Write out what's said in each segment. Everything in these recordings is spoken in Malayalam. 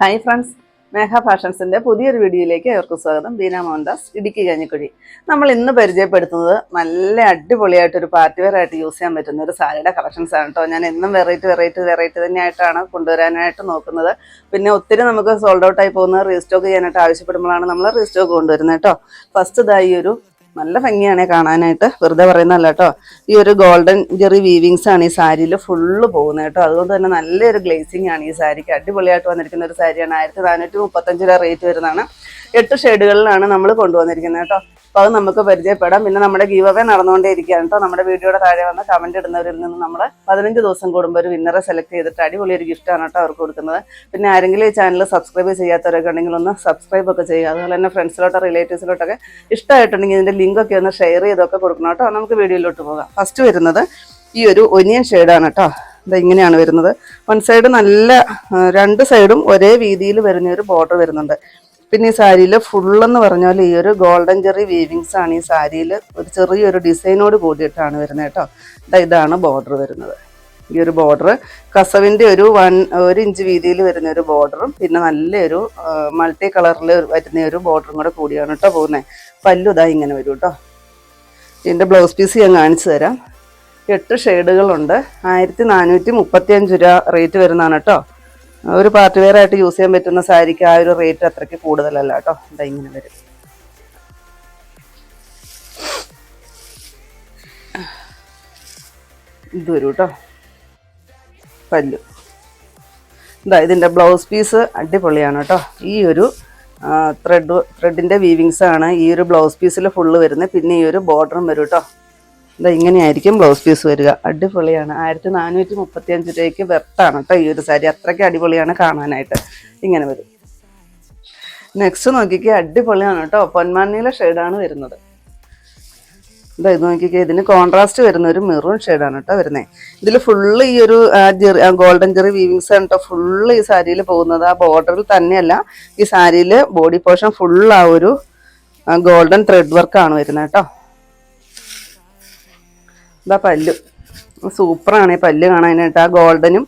Hi friends. മേഘ ഫാഷൻസിന്റെ പുതിയൊരു വീഡിയോയിലേക്ക് ഏവർക്കും സ്വാഗതം. ബീന മോഹൻദാസ് ഇടുക്കി കഞ്ഞിക്കുഴി. നമ്മൾ ഇന്ന് പരിചയപ്പെടുത്തുന്നത് നല്ല അടിപൊളിയായിട്ടൊരു പാർട്ടി വെയർ ആയിട്ട് യൂസ് ചെയ്യാൻ പറ്റുന്ന ഒരു സാരിയുടെ കളക്ഷൻസ് ആണ് കേട്ടോ ഞാൻ എന്നും വെറൈറ്റി വെറൈറ്റി വെറൈറ്റി തന്നെയായിട്ടാണ് കൊണ്ടുവരാനായിട്ട് നോക്കുന്നത്. പിന്നെ ഒത്തിരി നമുക്ക് സോൾഡ് ഔട്ട് ആയി പോകുന്ന റീസ്റ്റോക്ക് ചെയ്യാനായിട്ട് ആവശ്യപ്പെടുമ്പോഴാണ് നമ്മൾ റീസ്റ്റോക്ക് കൊണ്ടുവരുന്നത് കേട്ടോ ഫസ്റ്റ് ഇതായി ഒരു നല്ല ഭംഗിയാണ് കാണാനായിട്ട്. വെറുതെ പറയുന്നതല്ല കേട്ടോ. ഈ ഒരു ഗോൾഡൻ ജെറി വീവിങ്സ് ആണ് ഈ സാരിയിൽ ഫുള്ള് പോകുന്നത് കേട്ടോ. അതുകൊണ്ട് തന്നെ നല്ലൊരു ഗ്ലേസിംഗ് ആണ് ഈ സാരിക്ക്. അടിപൊളിയായിട്ട് വന്നിരിക്കുന്ന ഒരു സാരിയാണ്. ആയിരത്തി നാനൂറ്റി മുപ്പത്തഞ്ച് രൂപ റേറ്റ് വരുന്നതാണ്. എട്ട് ഷെയ്ഡുകളിലാണ് നമ്മൾ കൊണ്ടുവന്നിരിക്കുന്നത് കേട്ടോ. അപ്പോൾ അത് നമുക്ക് പരിചയപ്പെടാം. പിന്നെ നമ്മുടെ ഗീവ് അവേ നടന്നുകൊണ്ടേ ഇരിക്കുകയാണ് കേട്ടോ. നമ്മുടെ വീഡിയോയുടെ താഴെ വന്ന് കമന്റ് ഇടുന്നവരിൽ നിന്ന് നമ്മൾ പതിനഞ്ച് ദിവസം കൂടുമ്പോൾ ഒരു വിന്നറെ സെലക്ട് ചെയ്തിട്ട് അടിപൊളി ഒരു ഗിഫ്റ്റാണ് കേട്ടോ അവർക്ക് കൊടുക്കുന്നത്. പിന്നെ ആരെങ്കിലും ഈ ചാനൽ സബ്സ്ക്രൈബ് ചെയ്യാത്തവരൊക്കെ ഉണ്ടെങ്കിൽ ഒന്ന് സബ്സ്ക്രൈബ് ഒക്കെ ചെയ്യുക. അതുപോലെ തന്നെ ഫ്രണ്ട്സിലോട്ടോ റിലേറ്റീവ്സിലോട്ടൊക്കെ ഇഷ്ടമായിട്ടുണ്ടെങ്കിൽ ഇതിന്റെ ലിങ്ക് ഒക്കെ ഒന്ന് ഷെയർ ചെയ്തൊക്കെ കൊടുക്കണം കേട്ടോ. നമുക്ക് വീഡിയോയിലോട്ട് പോകാം. ഫസ്റ്റ് വരുന്നത് ഈ ഒരു ഒനിയൻ ഷെയ്ഡാണ് കേട്ടോ. ഇത് ഇങ്ങനെയാണ് വരുന്നത്. വൺ സൈഡ് നല്ല രണ്ട് സൈഡും ഒരേ വീതിയിൽ വരുന്ന ഒരു ബോർഡർ വരുന്നുണ്ട്. പിന്നെ ഈ സാരിയിൽ ഫുള്ളെന്ന് പറഞ്ഞാൽ ഈ ഒരു ഗോൾഡൻ ചെറി വീവിങ്സ് ആണ് ഈ സാരിയിൽ ഒരു ചെറിയൊരു ഡിസൈനോട് കൂടിയിട്ടാണ് വരുന്നത് കേട്ടോ. ഇതാണ് ബോർഡർ വരുന്നത്. ഈ ഒരു ബോർഡർ കസവിന്റെ ഒരു വൺ ഒരു ഇഞ്ച് വീതിയിൽ വരുന്ന ഒരു ബോർഡറും പിന്നെ നല്ലൊരു മൾട്ടി കളറിൽ വരുന്ന ഒരു ബോർഡറും കൂടെ കൂടിയാണ് കേട്ടോ പോകുന്നത് പല്ലു ഇതാ ഇങ്ങനെ വരും കേട്ടോ ഇതിന്റെ ബ്ലൗസ് പീസ് ഞാൻ കാണിച്ചു തരാം. എട്ട് ഷെയ്ഡുകളുണ്ട്. ആയിരത്തി നാനൂറ്റി മുപ്പത്തി അഞ്ച് രൂപ റേറ്റ് വരുന്നതാണ് കേട്ടോ ഒരു പാർട്ടി വെയർ ആയിട്ട് യൂസ് ചെയ്യാൻ പറ്റുന്ന സാരിക്ക് ആ ഒരു റേറ്റ് അത്രയ്ക്ക് കൂടുതലല്ല കേട്ടോ ഇതാ ഇങ്ങനെ വരും. ഇത് വരും കേട്ടോ പല്ലു. ഇതാ ഇതിന്റെ ബ്ലൗസ് പീസ് അടിപൊളിയാണ് കേട്ടോ. ഈ ഒരു ത്രെഡ് ത്രെഡിന്റെ വീവിങ്സ് ആണ് ഈ ഒരു ബ്ലൗസ് പീസിൽ ഫുള്ള് വരുന്നത് പിന്നെ ഈ ഒരു ബോർഡറും വരും കേട്ടോ. ഇതാ ഇങ്ങനെയായിരിക്കും ബ്ലൗസ് പീസ് വരിക. അടിപൊളിയാണ്. ആയിരത്തി നാനൂറ്റി മുപ്പത്തി അഞ്ച് രൂപയ്ക്ക് വെർത്താണ് കേട്ടോ ഈ ഒരു സാരി. അത്രയ്ക്ക് അടിപൊളിയാണ് കാണാനായിട്ട്. ഇങ്ങനെ വരും. നെക്സ്റ്റ് നോക്കിക്കേ അടിപൊളിയാണ് കേട്ടോ. പൊന്മാനിയിലെ ഷെയ്ഡാണ് വരുന്നത്. ഇതാ ഇത് നോക്കിക്കേ ഇതിന് കോൺട്രാസ്റ്റ് വരുന്ന ഒരു മെറൂൺ ഷെയ്ഡാണ് കേട്ടോ വരുന്നത് ഇതിൽ ഫുള്ള് ഈ ഒരു ജെറി ഗോൾഡൻ ജെറി വീവിങ്സ് ആണ് കേട്ടോ ഫുള്ള് ഈ സാരിയിൽ പോകുന്നത്. ആ ബോർഡറിൽ തന്നെയല്ല ഈ സാരിയിൽ ബോഡി പോർഷൻ ഫുൾ ആ ഒരു ഗോൾഡൻ ത്രെഡ് വർക്ക് ആണ് വരുന്നത് കേട്ടോ. ഇതാ പല്ലു. സൂപ്പറാണ് ഈ പല്ല് കാണാനായിട്ട്. ആ ഗോൾഡനും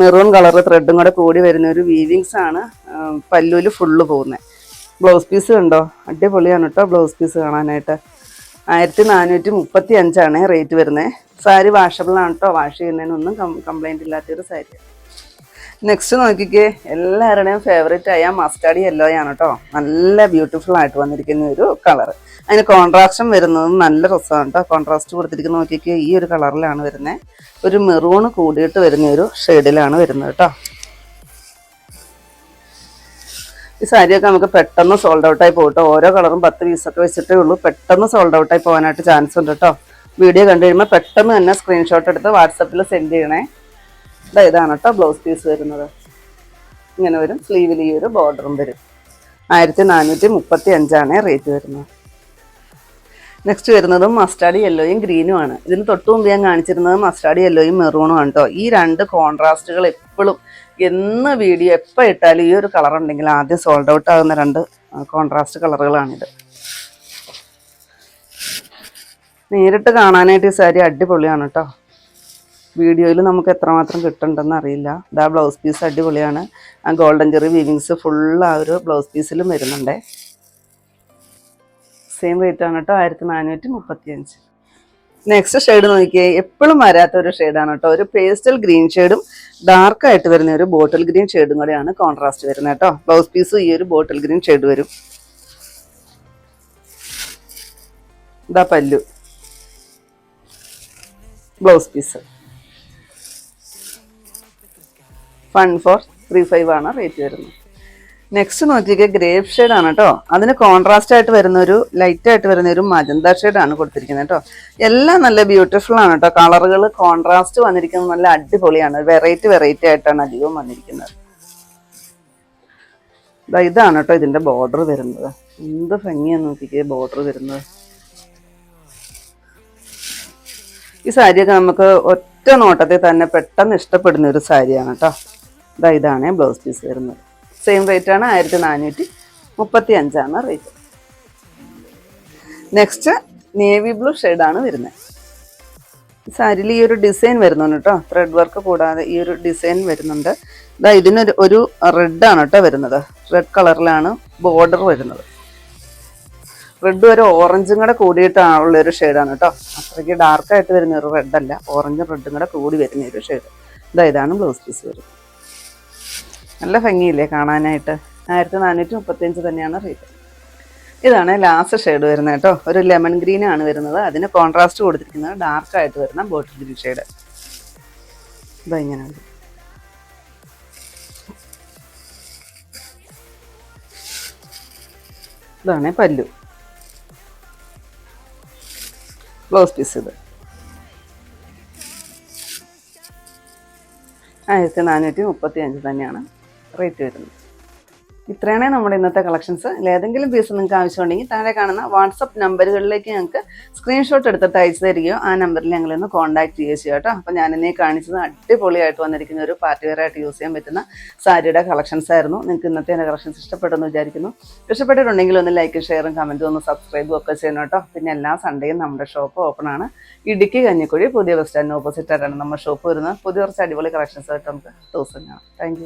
മെറൂൺ കളർ ത്രെഡും കൂടെ കൂടി വരുന്ന ഒരു വീവിങ്സ് ആണ് പല്ലുവിൽ ഫുള്ള് പോകുന്നത്. ബ്ലൗസ് പീസ് കണ്ടോ? അടിപൊളിയാണ് കേട്ടോ ബ്ലൗസ് പീസ് കാണാനായിട്ട്. ആയിരത്തി നാനൂറ്റി മുപ്പത്തി അഞ്ചാണ് റേറ്റ് വരുന്നത്. സാരി വാഷബിൾ ആണ് കേട്ടോ വാഷ് ചെയ്യുന്നതിനൊന്നും കംപ്ലൈന്റ് ഇല്ലാത്തൊരു സാരി. നെക്സ്റ്റ് നോക്കിക്കേ. എല്ലാവരുടെയും ഫേവറേറ്റ് ആയ മസ്റ്റാർഡ് യെല്ലോ ആണ് കേട്ടോ നല്ല ബ്യൂട്ടിഫുൾ ആയിട്ട് വന്നിരിക്കുന്ന ഒരു കളർ അതിന് കോൺട്രാസ്റ്റും വരുന്നതും നല്ല രസമാണ് കേട്ടോ കോൺട്രാസ്റ്റ് കൊടുത്തിരിക്കുന്ന നോക്കിക്കേ ഈ ഒരു കളറിലാണ് വരുന്നത്. ഒരു മെറൂൺ കൂടിയിട്ട് വരുന്ന ഒരു ഷെയ്ഡിലാണ് വരുന്നത് കേട്ടോ ഈ സാരിയൊക്കെ നമുക്ക് പെട്ടെന്ന് സോൾഡ് ഔട്ടായി പോകട്ടോ. ഓരോ കളറും പത്ത് പീസൊക്കെ വെച്ചിട്ടേ ഉള്ളൂ. പെട്ടെന്ന് സോൾഡ് ഔട്ടായി പോകാനായിട്ട് ചാൻസ് ഉണ്ട് കേട്ടോ വീഡിയോ കണ്ടു കഴിയുമ്പോൾ പെട്ടെന്ന് തന്നെ സ്ക്രീൻഷോട്ട് എടുത്ത് വാട്സപ്പിൽ സെൻഡ് ചെയ്യണേ. ഇതാ ഇതാണ് കേട്ടോ ബ്ലൗസ് പീസ് വരുന്നത്. ഇങ്ങനെ വരും. സ്ലീവിൽ ഈ ഒരു ബോർഡറും വരും. ആയിരത്തി നാനൂറ്റി മുപ്പത്തി അഞ്ചാണ് റേറ്റ് വരുന്നത് നെക്സ്റ്റ് വരുന്നത് മസ്റ്റാർഡ് യെല്ലോയും ഗ്രീനും ആണ്. ഇതിന് തൊട്ട് മുമ്പ് ഞാൻ കാണിച്ചിരുന്നത് മസ്റ്റാർഡ് യെല്ലോയും മെറൂണും ആണ് കേട്ടോ ഈ രണ്ട് കോൺട്രാസ്റ്റുകൾ എപ്പോഴും എന്ന് വീഡിയോ എപ്പോൾ ഇട്ടാലും ഈ ഒരു കളർ ഉണ്ടെങ്കിൽ ആദ്യം സോൾഡ് ഔട്ട് ആകുന്ന രണ്ട് കോൺട്രാസ്റ്റ് കളറുകളാണിത്. നേരിട്ട് കാണാനായിട്ട് ഈ സാരി അടിപൊളിയാണ് കേട്ടോ വീഡിയോയിൽ നമുക്ക് എത്രമാത്രം കിട്ടണ്ടെന്ന് അറിയില്ല. ഇതാ ബ്ലൗസ് പീസ് അടിപൊളിയാണ്. ആ ഗോൾഡൻ ചെറി വീവിങ്സ് ഫുൾ ആ ഒരു ബ്ലൗസ് പീസിലും വരുന്നുണ്ടേ. സെയിം റേറ്റ് ആണ് കേട്ടോ ആയിരത്തി നാനൂറ്റി മുപ്പത്തി അഞ്ച് നെക്സ്റ്റ് ഷെയ്ഡ് നോക്കിയേ എപ്പോഴും വരാത്ത ഒരു ഷെയ്ഡാണ് കേട്ടോ. ഒരു പേസ്റ്റൽ ഗ്രീൻ ഷെയ്ഡും ഡാർക്ക് ആയിട്ട് വരുന്ന ഒരു ബോട്ടിൽ ഗ്രീൻ ഷെയ്ഡും കൂടെയാണ് കോൺട്രാസ്റ്റ് വരുന്നത് കേട്ടോ. ബ്ലൗസ് പീസും ഈ ഒരു ബോട്ടിൽ ഗ്രീൻ ഷെയ്ഡ് വരും. ഇതാ പല്ലു. Blouse piece fun four three five ആണ് റേറ്റ് വരുന്നത്. നെക്സ്റ്റ് നോക്കിയൊക്കെ ഗ്രേപ്പ് ഷെയ്ഡ് ആണ് കേട്ടോ അതിന് കോൺട്രാസ്റ്റ് ആയിട്ട് വരുന്ന ഒരു ലൈറ്റ് ആയിട്ട് വരുന്ന ഒരു മജന്ത ഷെയ്ഡ് ആണ് കൊടുത്തിരിക്കുന്നത് കേട്ടോ എല്ലാം നല്ല ബ്യൂട്ടിഫുൾ ആണ് കേട്ടോ കളറുകൾ കോൺട്രാസ്റ്റ് വന്നിരിക്കുന്നത് നല്ല അടിപൊളിയാണ്. വെറൈറ്റി വെറൈറ്റി ആയിട്ടാണ് അധികവും വന്നിരിക്കുന്നത്. ഇതാണ് കേട്ടോ ഇതിന്റെ ബോർഡർ വരുന്നത്. എന്ത് ഭംഗിയാന്ന് നോക്കിക്കേ ബോർഡർ വരുന്നത്. ഈ സാരിയൊക്കെ നമുക്ക് ഒറ്റ നോട്ടത്തിൽ തന്നെ പെട്ടെന്ന് ഇഷ്ടപ്പെടുന്ന ഒരു സാരിയാണ് കേട്ടോ ഇതാ ഇതാണ് ബ്ലൗസ് പീസ് വരുന്നത്. സെയിം റേറ്റ് ആണ് ആയിരത്തി നാനൂറ്റി മുപ്പത്തി അഞ്ചാണ് റേറ്റ് നെക്സ്റ്റ് നേവി ബ്ലൂ ഷെയ്ഡാണ് വരുന്നത്. സാരിയിൽ ഈ ഒരു ഡിസൈൻ വരുന്നുണ്ട് കേട്ടോ ത്രെഡ് വർക്ക് കൂടാതെ ഈ ഒരു ഡിസൈൻ വരുന്നുണ്ട്. ഇതാ ഇതിനൊരു ഒരു റെഡ് ആണ് കേട്ടോ വരുന്നത്. റെഡ് കളറിലാണ് ബോർഡർ വരുന്നത്. റെഡ് ഒരു ഓറഞ്ചും കൂടെ കൂടിയിട്ടുള്ള ഒരു ഷെയ്ഡാണ് കേട്ടോ അത്രയ്ക്ക് ഡാർക്കായിട്ട് വരുന്ന ഒരു റെഡ് അല്ല. ഓറഞ്ചും റെഡും കൂടെ കൂടി വരുന്ന ഒരു ഷെയ്ഡ് ഇതാ ഇതാണ് ബ്ലൗസ് പീസ് വരുന്നത്. നല്ല ഭംഗിയില്ലേ കാണാനായിട്ട്? ആയിരത്തി നാനൂറ്റി മുപ്പത്തിയഞ്ച് തന്നെയാണ് റേറ്റ് ഇതാണ് ലാസ്റ്റ് ഷെയ്ഡ് വരുന്നത് കേട്ടോ. ഒരു ലെമൺ ഗ്രീൻ ആണ് വരുന്നത്. അതിന് കോൺട്രാസ്റ്റ് കൊടുത്തിരിക്കുന്നത് ഡാർക്ക് ആയിട്ട് വരുന്ന ബോട്ടിൽ ഗ്രീൻ ഷെയ്ഡ് ഇതാ ഇങ്ങനെ ഇതാണ് പല്ലു. ബ്ലൗസ് പീസ് ഇത്. ആയിരത്തി നാനൂറ്റി മുപ്പത്തി അഞ്ച് തന്നെയാണ്. റേറ്റ് വരുന്നത് ഇത്രയാണ് നമ്മുടെ ഇന്നത്തെ കളക്ഷൻസ് ഏതെങ്കിലും പീസ് നിങ്ങൾക്ക് ആവശ്യമുണ്ടെങ്കിൽ താഴെ കാണുന്ന വാട്സപ്പ് നമ്പറുകളിലേക്ക് ഞങ്ങൾക്ക് സ്ക്രീൻഷോട്ട് എടുത്തിട്ട് അയച്ചു തരികയോ ആ നമ്പറിൽ ഞങ്ങളൊന്ന് കോൺടാക്ട് ചെയ്യുകയോ ചെയ്യുക കേട്ടോ. അപ്പോൾ ഞാനിന്നെ കാണിച്ചത് അടിപൊളിയായിട്ട് വന്നിരിക്കുന്ന ഒരു പാർട്ടി വെയർ ആയിട്ട് യൂസ് ചെയ്യാൻ പറ്റുന്ന സാരിയുടെ കളക്ഷൻസ് ആയിരുന്നു. നിങ്ങൾക്ക് ഇന്നത്തെ എന്റെ കളക്ഷൻസ് ഇഷ്ടപ്പെട്ടെന്ന് വിചാരിക്കുന്നു. ഇഷ്ടപ്പെട്ടിട്ടുണ്ടെങ്കിൽ ഒന്ന് ലൈക്ക് ഷെയറും കമന്റും ഒന്ന് സബ്സ്ക്രൈബും ഒക്കെ ചെയ്യണം കേട്ടോ. പിന്നെ എല്ലാ സൺഡേയും നമ്മുടെ ഷോപ്പ് ഓപ്പൺ ആണ്. ഇടുക്കി കഞ്ഞിക്കുഴി പുതിയ ബസ് സ്റ്റാൻഡിന് ഓപ്പോസിറ്റ് ആയിട്ടാണ് നമ്മുടെ ഷോപ്പ് വരുന്നത്. പുതിയ കുറച്ച് അടിപൊളി കളക്ഷൻസ് ആയിട്ട് നമുക്ക് ദിവസം കാണാം. താങ്ക്